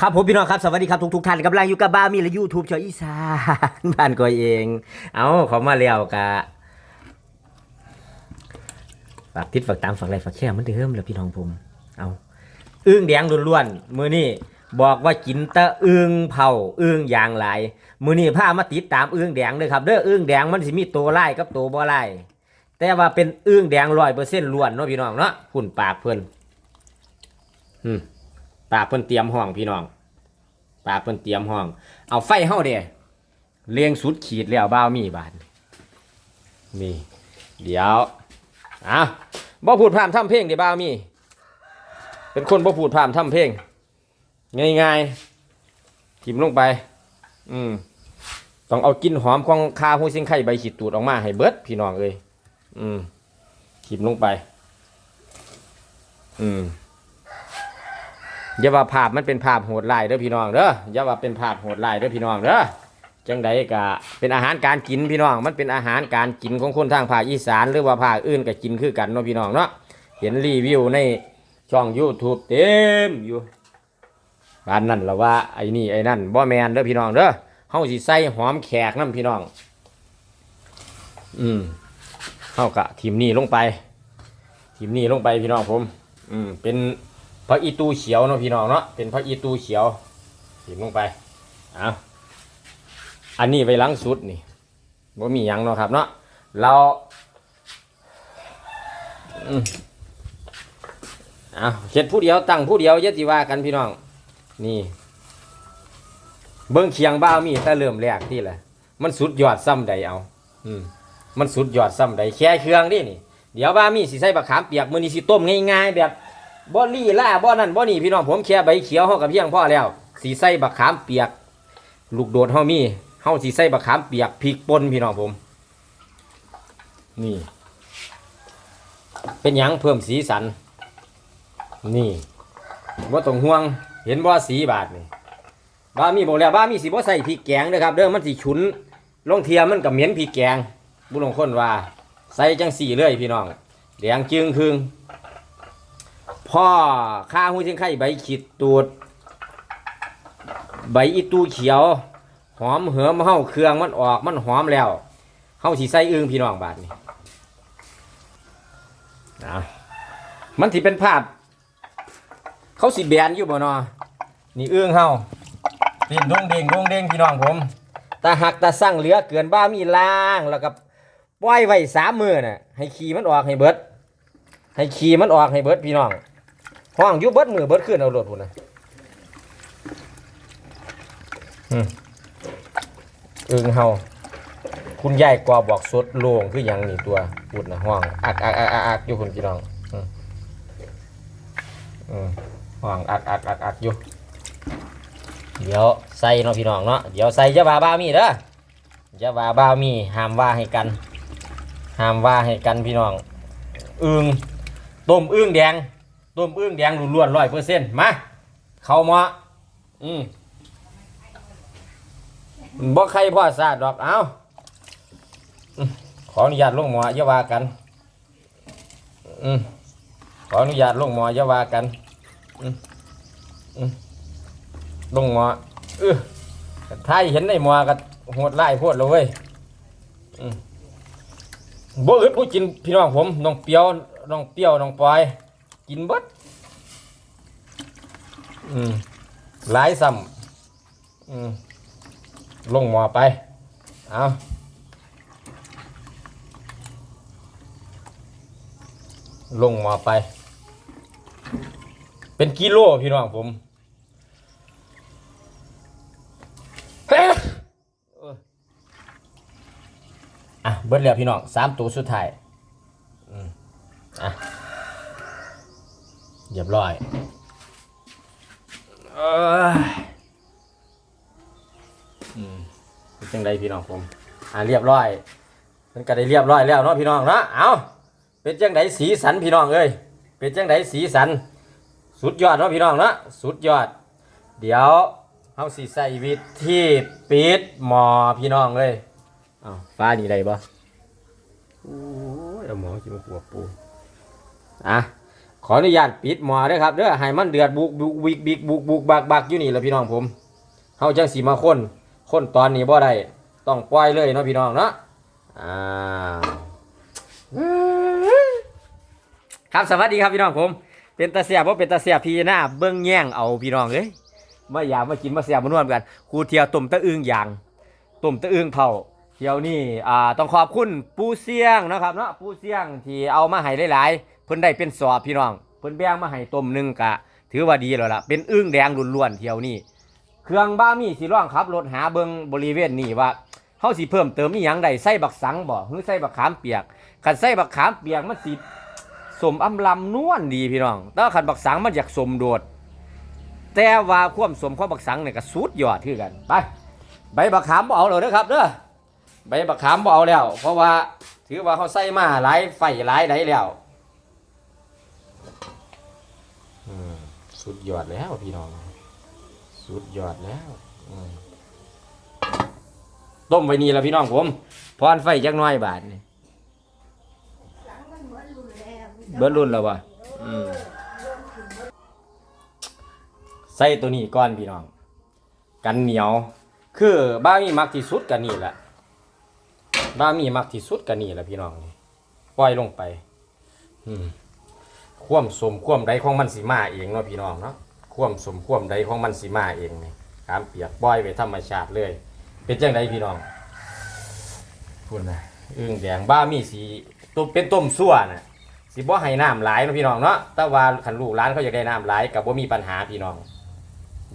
ครับผมพี่น้องครับสวัสดีครับทุกทุกท่านกำลังอยู่กับบ้ามีและยูทูบชออีสานบ้านกอยเอง เอาเขอมาแล้วกะฝากติดฝากตามฝากไลค์ฝากแชร์มันเดิมแล้วพี่น้องผมเอาอึ้งแดงล้วนๆมือนี่บอกว่ากินตะอึ้งเผาอึ้งอย่างหลายมือนี่พามาติดตามอึ้งแดงเลยครับเด้ออึ้งแดงมันสิมีตัวไล่กับตัวบ่ไล่แต่ว่าเป็นอึ้งแดงร้อยเปอร์เซ็นต์ล้วนเนาะพี่น้องเนาะหุ่นปากเพิ่อนอืม ปากเพิ่นเตรียมห้องพี่น้องปากเพิ่นเตรียมห้อง เอาไฟเฮาเด้เลียงสุดขีดแล้วบ้าวมีบาดนี่เดี๋ยวอะบ่พูดพร่ำทำเพลงเดี๋ยวบ้าวมี เป็นคนบ่พูดพร่ำทำเพลงง่ายๆทิมลงไป อืมต้องเอากินหอมของคาหูซิงไข่ใบขีดตูดออกมาให้เบิดพี่น้องเอ้ยอืมทิมลงไป อืม อย่าว่าภาพมันเป็นภาพโหดลายเด้อพี่น้องเด้ออย่าว่าเป็นภาพโหดลายเด้อพี่น้องเด้อจังใดก็เป็นอาหารการกินพี่น้อง มันเป็นอาหารการกินของคนทางภาคอีสาน หรือว่าภาคอื่นก็กินคือกันเนาะพี่น้องเนาะเห็นรีวิวในช่อง YouTube เต็มอยู่บ้านนั่นละว่าไอ้นี่ไอ้นั่นบ่แมนเด้อพี่น้องเด้อเฮาสิใส่หอมแขกนํพี่น้อง อืมเฮากะทีมนี่ลงไป ทีมนี่ลงไปพี่น้องผม อืมเป็น พระอีตูเขียวเนาะพี่น้องเนาะเป็นพระอีตูเขียวหิมลงไปเอาอันนี้ไปล้างสุดนี่ว่ามียังเนาะครับเนาะเราอืมเอาเฮ็ดผู้เดียวตั้งผู้เดียวอยติว่ากันพี่น้อง นี่ เบิ้งเคียงบ้ามีแต่เริ่มแรกที่แหละมันสุดยอดซ้ำใดเอาอืมมันสุดยอดซ้ำใดแค่เครื่องนี่นี่ เดี๋ยวบ้ามีสิใส่บักขามเปียกมือนีสิต้มง่ายๆแบบ บ่ลี่ล่าบ่นั่นบ่นี่พี่น้องผมแค่ใบเขียวเฮากับเพียงพ่อแล้วสีใส่บักขามเปียก ลูกโดดเฮามีเฮาสีใส่บักขามเปียกพริกป่นพี่น้องผม นี่ เป็นหยังเพิ่มสีสัน นี่บ่ต้องห่วง เห็นบ่สีบาทนี่บ้ามีบอกแล้วบ้ามีสิบ่ใส่พริกแกงเด้อครับเด้อมันสิฉุนลงเทียมมันก็เหม็นพริกแกงบุลงคนว่า ใส่จังสี่เลยพี่น้องแดงจึงครึ่ง พ่อข้าหูเชียงไข่ใบขีดตูด ใบอีตูเขียว หอมเหือมเฮาเครื่องมันออกมันหอมแล้วเฮาสิใส่อึ้งพี่น้องบาดนี้นะมันสิเป็นภาพเขาสิแบนอยู่บ่เนาะนี่อึ้งเฮาเป็นดงเด้งดงเด้งพี่น้องผมตาหักตาสั่งเหลือเกินบ้ามีล่างแล้วก็ปล่อยไว้สามมือน่ะให้ขี่มันออกให้เบิดให้ขี่มันออกให้เบิดพี่น้อง ห้องยุบเบิดมือเบิดขึ้นเอารถพุ่นนะอืมอึงเฮาคุณยายกว่าบอกสดโล่งคือหยังนี่ตัวพูดนะห้องอักอักอักอักอักอยู่คุณพี่น้องอืมอืมห้องอักอักอักอักอยู่เดี๋ยวใส่เนาะพี่น้องเนาะเดี๋ยวใส่จะบาบามีเด้อจะบาบามีห้ามว่าให้กันห้ามว่าให้กันพี่น้องอึงต้มอึงแดง ต้มอึ้งแดงล้วนร้อยเปอร์เซ็นต์มาเข้ามาอืมบ่ใครพ่อซาดดอกเอาขออนุญาตลงหมออย่าวากันอืมขออนุญาตลงหมออย่าวากันอืมอืมลงหมอเออถ้าเห็นในหมอก็โหดไล่โพดเลยอืมบ่อึดผู้กินพี่น้องผมน้องเปียวน้องเปียวน้องปอย กินเบิดอืมหลายซ้ำอืมลงหมอไป เอาลงหมอไป เป็นกิโลพี่น้องผมเฮ้ยอออะเบิดแล้วพี่น้องสามตัวสุดท้าย อืมอะ เรียบร้อยเอ้ยอืมเป็นจังไดพี่น้องผมอ่าเรียบร้อยมันก็ได้เรียบร้อยแล้วเนาะพี่น้องเนาะเอาเป็นจังไดสีสันพี่น้องเอ้ยเป็นจังไดสีสัน สุดยอดเนาะพี่น้องเนาะสุดยอด เดี๋ยวเฮาสิใส่วิธีปิดหมอพี่น้องเลยเอาฟ้านี่ได้บ่โอ้ยเอาหมอกินมาปวดปูอะ ขออนุญาตปิดหมอด้อครับเด้อให้มันเดือดบุกบุกบิกบิกบุกบุกบักบักอยู่นี่แหละพี่น้องผมเฮาจังสิมาคนคนตอนนี้บ่ได้ต้องปล่อยเลยเนาะพี่น้องเนาะอ่าครับสวัสดีครับพี่น้องผม เป็นตาเสียบบ่เป็นตาเสียบพี่หน้าเบิ่งแย่งเอาพี่น้องเอ้ยมาอยากมากินมาเสียบมานวดกันครูเทียวต้มตะอึงอย่างต้มตะอึงเผาเที่ยวนี่อ่าต้องขอบคุณปูเสียงนะครับเนาะปูเสียงที่เอามาให้หลายๆ เพิ่นได้เป็นสอบพี่น้อง เพิ่นแบ่งมาให้ต้มหนึงกะ ถือว่าดีแล้วล่ะ เป็นอึ้งแดงล้วนๆเที่ยวนี้ เครื่องบ้ามีสิร่องขับรถหาเบิงบริเวณนี้ว่าเฮาสิเพิ่มเติมอีหยังใดใส่บักสังบ่หรือใส่บักขามเปียกคันใส่บักขามเปียกมันสิสมอำลำนวลดีพี่น้อง แต่ว่าคันบักสังมันอยากสมโดด แต่ว่าความสมขอบักสังเนี่ยก็สุดยอดคือกัน ไป ใบบักขามบ่เอาเลยนะครับเด้อ ใบบักขามบ่เอาแล้ว เพราะว่าถือว่าเขาใส่มาหลายไฟหลายไดแล้วอืม สุดยอดแล้วพี่น้อง สุดยอดแล้วต้มไว้นี่แล้วพี่น้องผมพรไฟจักน้อยบาทนี่เบิดรุ่นแล้ววะใส่ตัวนี้ก่อนพี่น้อง กันเหนียว คือบ้ามีมักที่สุดกันนี่แหละบ้ามีมักที่สุดกันนี่แหละพี่น้องนี่ปล่อยลงไป อืม ความสมความใดของมันสีมาเองเนาะพี่น้องเนาะความสมความใดของมันสีมาเองนี่ขามเปียกปล่อยไปธรรมชาติเลย เป็นจังไดพี่น้องพูดนะอึ่งแดงบ้ามีสีต้มเป็นต้มซั่วน่ะสิบ่ให้น้ำหลายเนาะพี่น้องเนาะแต่ว่าคันลูกร้านเขาอยากได้น้ำหลายกับบ่มีปัญหาพี่น้อง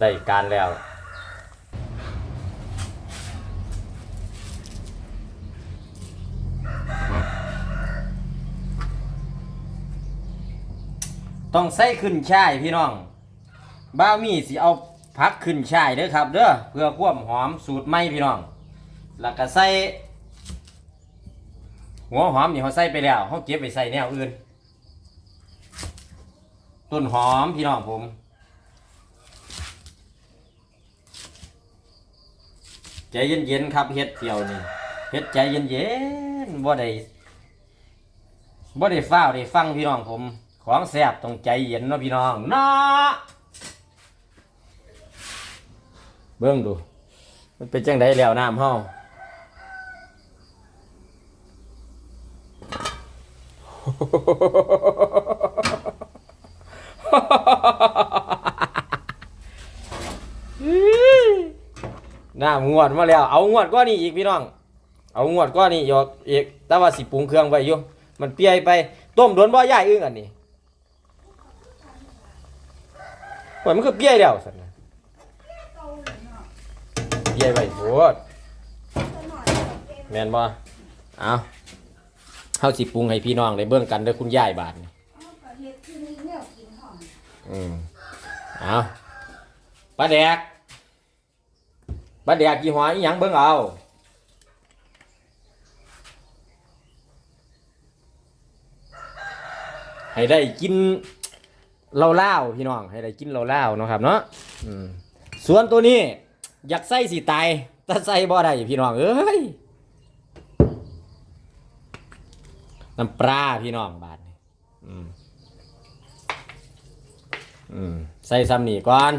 ได้การแล้ว ต้องใส่ขึ้นช่ายพี่น้องบ้าวมีสิเอาพักขึ้นช่ายเด้อครับเด้อเพื่อความหอมสูตรใหม่พี่น้อง แล้วก็ใส่หัวหอมนี่เขาใส่ไปแล้วเขาเก็บไปใส่แนวอื่น ต้นหอมพี่น้องผมใจเย็นๆครับเฮ็ดเที่ยวนี่เฮ็ดใจเย็นๆบ่ได้บ่ได้ฟ้าวได้ฟังพี่น้องผม ของแซ่บต้องใจเย็นเนาะพี่น้องเนาะเบิ่งดู มันเป็นจังไดแล้วน้ำเฮาน้ำงวดมาแล้ว เอางวดก้อนนี้อีกพี่น้อง เอางวดก้อนนี้ยกอีกแต่ว่าสิปรุงเครื่องไว้อยู่มันเปียไป ต้มโดนบ่ย่ายอึ้งอันนี้ โอ้ยมันคือเปียแล้วสันนะเปียไปโพดแมนบ่เอาเฮาสิปรุงให้พี่น้องได้เบิ่งกันเด้อคุณยายบาดนี่อืมเอาปลาแดกปลาแดกยี่ห้ออีหยังเบิ่งเอาให้ได้กิน เหล้าเล่าวพี่น้องให้ได้กินเหล้าเล่าวเนาะครับเนาะส่วนตัวนี้ อยากใส่สีตายแต่ใส่บ่ได้พี่น้องเอ้ยน้ำปลาพี่น้องบาทนี่ใส่ซ้ำนี่ก่อน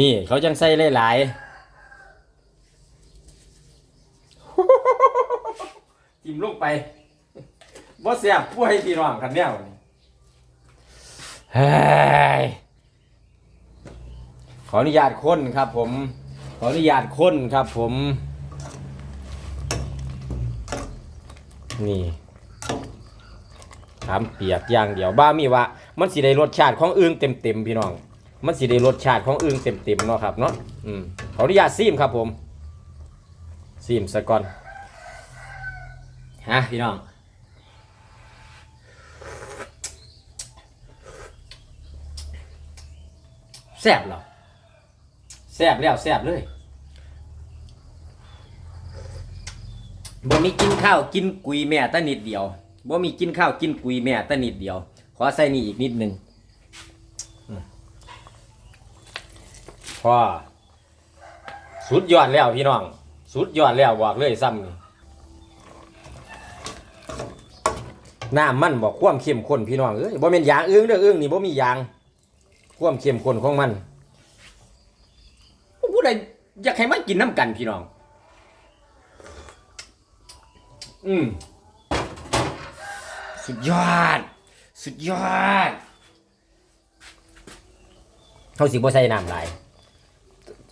นี่เขาจังใส่หลายๆจิ้มลงไปบ่เสียบป่วยพี่น้องกันแนวนี่เฮ้ย ขออนุญาตค้นครับผม ขออนุญาตค้นครับผม นี่ถามเปียกอย่างเดียวบ้ามีว่า มันสิได้รสชาติของอึ่งเต็มๆพี่น้อง มันสิได้รสชาติของอึ่งเต็มๆเนาะครับเนาะอืมขออนุญาตซีมครับผมซีมซะก่อนฮะพี่น้อง ซ่บเหรอแซ่บแล้วแซ่บเลยบ่มีกินข้าวกินกุยแม่ตะนิดเดียวบ่มีกินข้าวกินกุยแม่ตะนิดเดียว ขอใส่นี่อีกนิดหนึงพอสุดยอดแล้วพี่น้อง สุดยอดแล้วบอกเลยซ้ำนี่น้ำมันบอกความเข้มข้นพี่น้องเอ้ยบ่แม่นยางอึ้งเด้ออึ้งนี่บ่มียาง ความเข้มข้นของมันผู้ใดอยากให้มันกินน้ำกันพี่น้อง อืมสุดยอด สุดยอดเขาสิบ่ใส่น้ำหลาย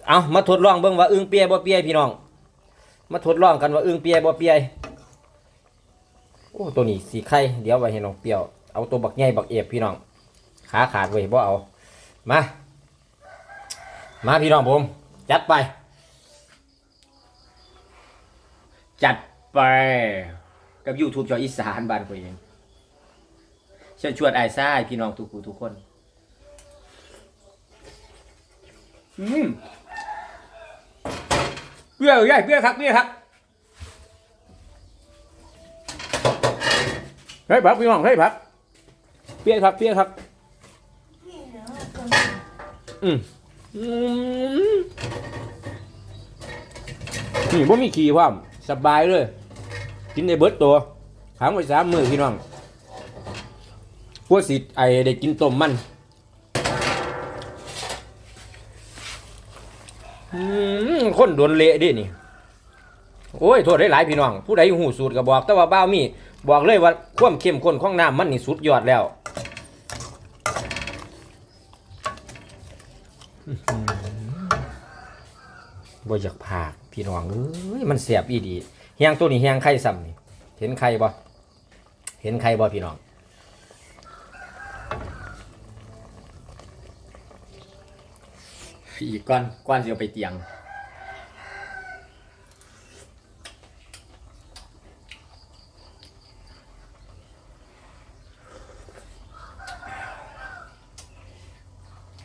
เอามาทดลองเบิ่งว่าอึ้งเปียบ่เปียพี่น้อง มาทดลองกันว่าอึ้งเปียบ่เปียโอ้ตัวนี้สีไข่เดี๋ยวไว้ให้น้องเปียว เอาตัวบักใหญ่บักเอฟพี่น้อง ขาขาดไว้บ่เอา มา มาพี่น้องผม จัดไป จัดไป กับ YouTube จออีสานบ้านตัวเองเชิญชวนไอ้ายซ่ายพี่น้องทุกผู้ทุกคน อืมเปรี้ยวใหญ่เปรี้ยวครับเปรี้ยวครับเฮ้ยพักพี่น้องเฮ้ยพักเปรี้ยวครับเปรี้ยวครับ อืมนี่บ่มีขี้ความสบายเลย กินได้เบิดตัวขังไว้สามมือพี่น้องพวกสิไอได้กินต้มมันอืมคนโดนเละดินี่ โอ้ย โทษได้หลายพี่น้อง ผู้ใดหูสูตรก็บอก แต่ว่าบ้ามี บอกเลยว่าความเข้มข้นของน้ำมันนี่สุดยอดแล้ว บ่อยากผากพี่น้องเอ้ยมันเสียบอีดีเฮียงตัวนี้เฮียงไข่ซ้ำนี่เห็นไข่บ่เห็นไข่บ่พี่น้องอีกก้อนก้อนเดียวไปเตียง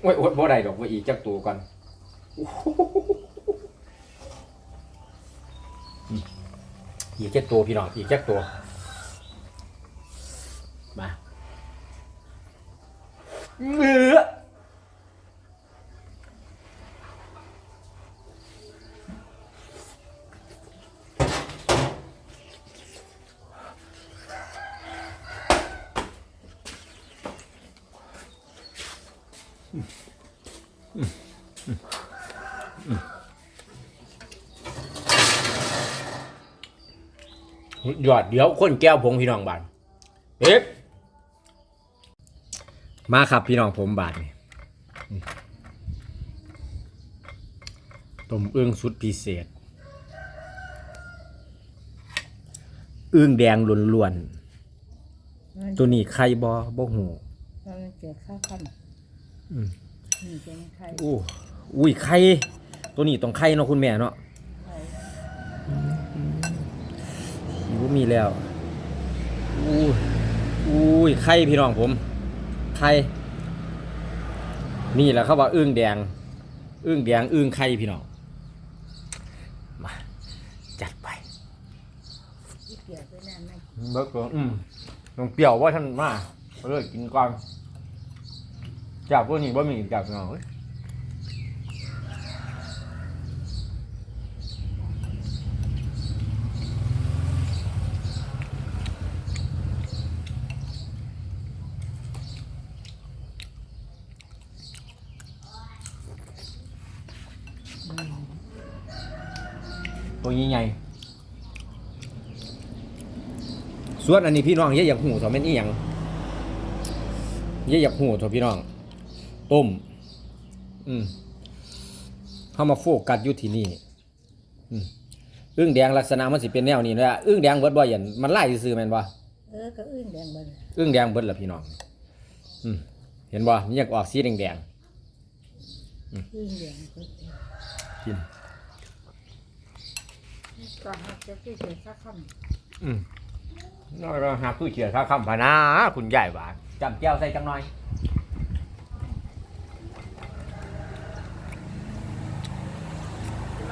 โอ้ยโอ้ยบ่ได้ดอกว่าอีกจักตัวก่อนอีกแค่ตัวพี่น้องอีกแค่ตัว หยอดเดี๋ยวคนแก้วผงพี่น้องบานเอ๊ะมาครับพี่น้องผมบาทนี่อืมต้มเอื้องสุดพิเศษเอื้องแดงล้วนๆตัวนี้ไข่บอบ่หูเราเกิดข้าวขั้นอืม นี่เป็นไข่อู้อุ้ยไข่ตัวนี้ต้องไข่เนาะคุณแม่เนาะไข่หิวมีแล้วอู้อุ้ยไข่พี่น้องผมไข่นี่แหละเขาว่าอึ้งแดงอึ้งแดงอึ้งไข่พี่น้องมาจัดไปที่เกี่ยวไปนั่นไม่เบิกก่อนอืมต้องเปรี้ยวว่าท่านมาเอาเลยกินก่อน จากพวกนี้ว่มีจากน้องเอ้ยตัวใหญ่ๆส่วนอันนี้พี่น้องอย่าอยากหูเถอะแม่นอีหยังอย่าอยากหูเถอะพี่น้อง ต้ม อืมเข้ามาโฟกัสอยู่ที่นี่อืมอึ้งแดงลักษณะมันสิเป็นแนวนี้นะอึ้งแดงเบิดบ่เห็นมันไล่ซื่อๆแม่นบ่เออก็อื่นแดงเบ่อึ้งแดงเบิดล่ะพี่น้องอืมเห็นบ่มันอยากออกสีแดงอื่นแดงก็ๆกินก็หักจะที่เกิดข้าวขั้นอืมน้อยก็หักผู้เขียนค่าคำพานาคุณใหญ่หวานจำแก้วใส่จังหน่อย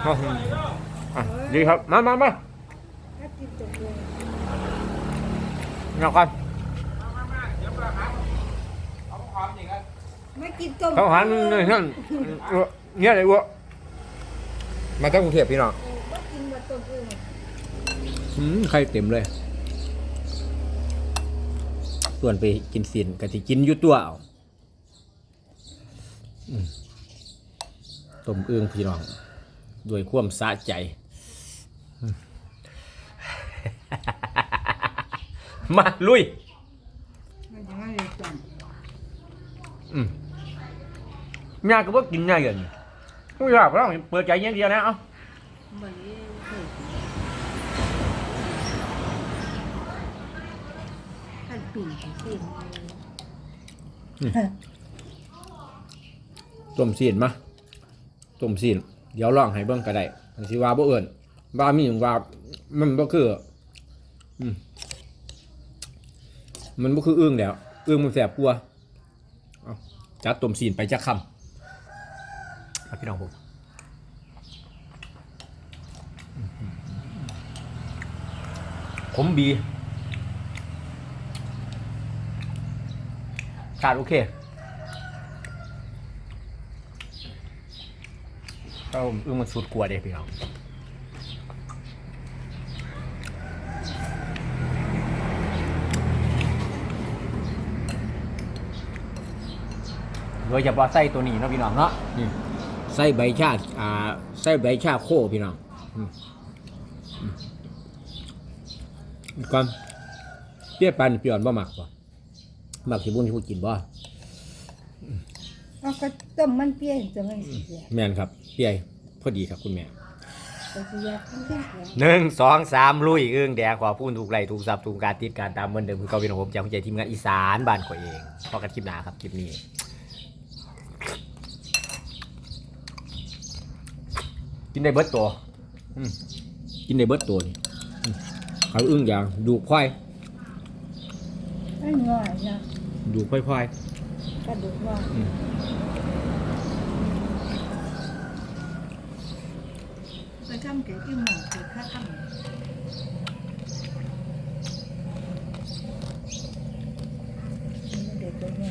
อะดีครับ มามามาถ้ากินตกลงเนาะก่อนไม่กินต้มเขาหันนี่นั่นเออเนี่ยอะไรวะมาจากกรุงเทพพี่น้องเออบ่กินมาต้มอึ่งอืมไข่เต็มเลย ส่วนไปกินสินก็สิกินอยู่ตัวเอาอืมต้มเอื้องพี่น้อง ด้วยความสะใจอืมมาลุยมันจะไม่ได้จังอืมยาก็บ่กินยาอย่างนี้ผู้อยากเราเปิดใจอย่างเดียวนะเอ้ามันนี้เคยท่านปีกสิต้มซีนมาต้มซีน เดี๋ยวลองให้เบิ่งก็ได้อันสิว่าบ่เอิ้นว่ามีหยังว่ามันบ่คืออืมมันบ่คืออึ้งแล้วอึ้งมันแสบกว่าเอาจัดต้มซีนไปจักคำครับพี่น้องผมผมบีขาดโอเค ก็อึ้งมันสุดกลัวเด็พี่น้องโดยเฉพาะไส้ตัวนี้เนาะพี่น้องเนาะนี่ไส้ใบชาอ่าไส้ใบชาโคพี่น้องอืมอืมก่อนเปรี้ยวปานเปรี้ยวบ่หมักบ่หมักสิบุญที่พูดกินบ่ เอาก็ต้มมันเปรี้ยวจะมันเสียแม่นครับเปรี้ยวพอดีครับคุณแม่ก็จะอยากกินแค่แข็งหนึ่งสองสามลุยเอื้องแดงขอพูดถูกไหลถูกสับถูกการติดการตามเหมือนเดิมคือเกาวินของผมจากคุณใจทีมงานอีสานบ้านข่อยเองพอกันคลิปหน้าครับคลิปนี้กินได้เบิดตัวอืมกินได้เบิดตัวนี่อืมเขาอึ้งอย่างดูควายไม่ง่อยนะ ดูควายควาย กระดูกว่าจะจำเก๋ที่หมอเก๋ข้าข้เด็กตัวนี้